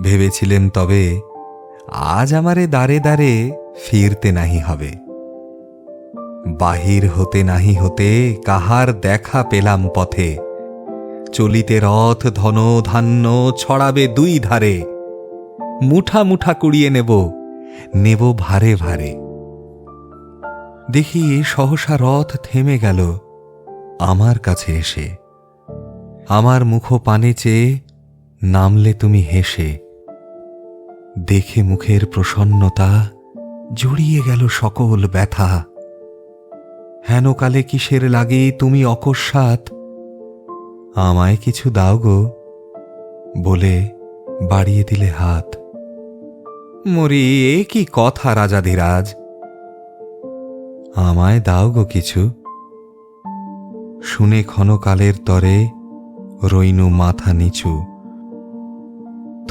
ভেবেছিলেম তবে আজ আমারে দাঁড়ে দাঁড়ে ফিরতে নাহি হবে। বাহির হতে নাহি হতে কাহার দেখা পেলাম পথে। চলিতে রথ ধন ধান্য ছড়াবে দুই ধারে। মুঠা মুঠা কুড়িয়ে নেব নেব ভারে ভারে। দেখি সহসা রথ থেমে গেল আমার কাছে এসে। আমার মুখ পানে চেয়ে নামলে তুমি হেসে। দেখে মুখের প্রসন্নতা জুড়িয়ে গেল সকল ব্যথা। হেনকালে কিসের লাগে তুমি অকস্মাৎ? আমায় কিছু দাও গো, বলে বাড়িয়ে দিলে হাত। মরি, এ কি কথা রাজাধিরাজ আমায় দাও গো কিছু। শুনে ক্ষণকালের তরে রইনু মাথা নিচু।